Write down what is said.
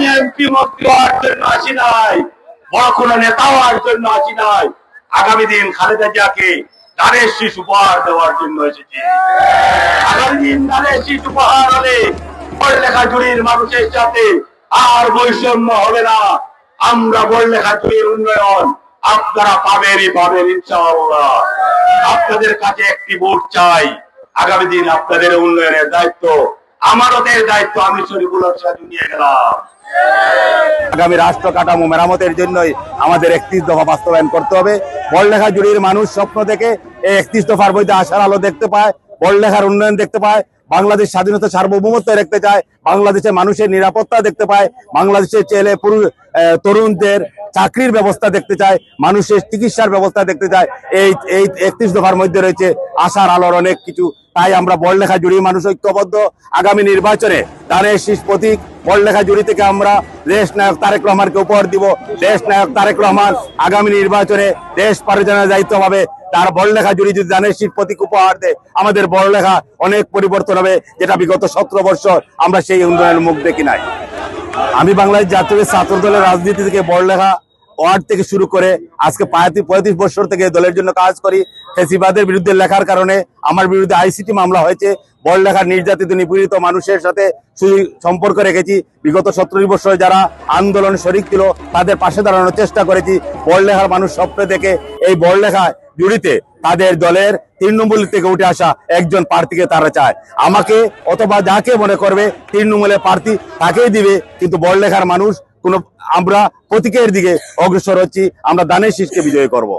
শক্তি হওয়ার জন্য আসি নাই, বড় কোনো নেতা হওয়ার জন্য আসি নাই। আগামী দিন খালেদা জিয়াকে দানের শীষ উপহার দেওয়ার জন্য এসেছি। আগামী দিন দানের শীষ উপহার হলে পড়লেখা জুড়ির মানুষের সাথে আর বৈষম্য হবে না। আমরা বড়লেখা জুড়ির উন্নয়ন আপনারা পাবেনই, পাবেন ইনশাআল্লাহ। আপনাদের কাছে একটি ভোট চাই। আগামী দিন আপনাদের উন্নয়নের দায়িত্ব আমানতের দায়িত্ব, আমি শরীফুল নিয়ে গেলাম। আগামী রাষ্ট্র কাঠামো মেরামতের জন্যই আমাদের একত্রিশ দফা বাস্তবায়ন করতে হবে। বড়লেখা জুড়ির মানুষ স্বপ্ন দেখে এই একত্রিশ দফার বইতে আশার আলো দেখতে পায়, বড়লেখার উন্নয়ন দেখতে পায়, বাংলাদেশ স্বাধীনতা সার্বভৌমত্ব দেখতে চায়, বাংলাদেশের মানুষের নিরাপত্তা দেখতে পায়, বাংলাদেশের ছেলে পুরুষ তরুণদের চাকরির ব্যবস্থা দেখতে চায়, মানুষের চিকিৎসার ব্যবস্থা দেখতে চায়। এই এই একত্রিশ দফার মধ্যে রয়েছে আশার আলোর অনেক কিছু। তাই আমরা বড়লেখা জুড়ি মানুষ ঐক্যবদ্ধ। আগামী নির্বাচনে দানের শীষ প্রতীক বড়লেখা জুড়ি থেকে আমরা দেশ নায়ক তারেক রহমানকে উপহার দিব। দেশ নায়ক তারেক রহমান আগামী নির্বাচনে দেশ পরিচালনার দায়িত্ব পাবে। তার বড়লেখা জুড়ি যদি দানের শীষ প্রতীক উপহার দেয়, আমাদের বড়লেখা অনেক পরিবর্তন হবে, যেটা বিগত সতেরো বছর আমরা সেই উন্নয়নের মুখ দেখি নাই। আমি বাংলাদেশ জাতীয় ছাত্র দলের রাজনীতি থেকে বড়লেখা ওয়ার্ড থেকে শুরু করে আজকে পঁয়ত্রিশ বছর থেকে দলের জন্য কাজ করি। ফেসিবাদের বিরুদ্ধে লেখার কারণে আমার বিরুদ্ধে আইসিটি মামলা হয়েছে। বল লেখার নির্যাতিত, নিপীড়িত মানুষের সাথে সম্পর্ক রেখেছি। বিগত সতেরো বছর যারা আন্দোলনে শরিক ছিল, তাদের পাশে দাঁড়ানোর চেষ্টা করেছি। বড়লেখার মানুষ স্বপ্ন দেখে এই বড়লেখা জুড়িতে তাদের দলের তৃণমূল থেকে উঠে আসা একজন প্রার্থীকে তারা চায়। আমাকে অথবা যাকে মনে করবে, তৃণমূলের প্রার্থী তাকেই দিবে, কিন্তু বড়লেখার মানুষ কোনো আমরা প্রতীকের দিকে অগ্রসর হচ্ছি আমরা দানের শীষকে বিজয় করব।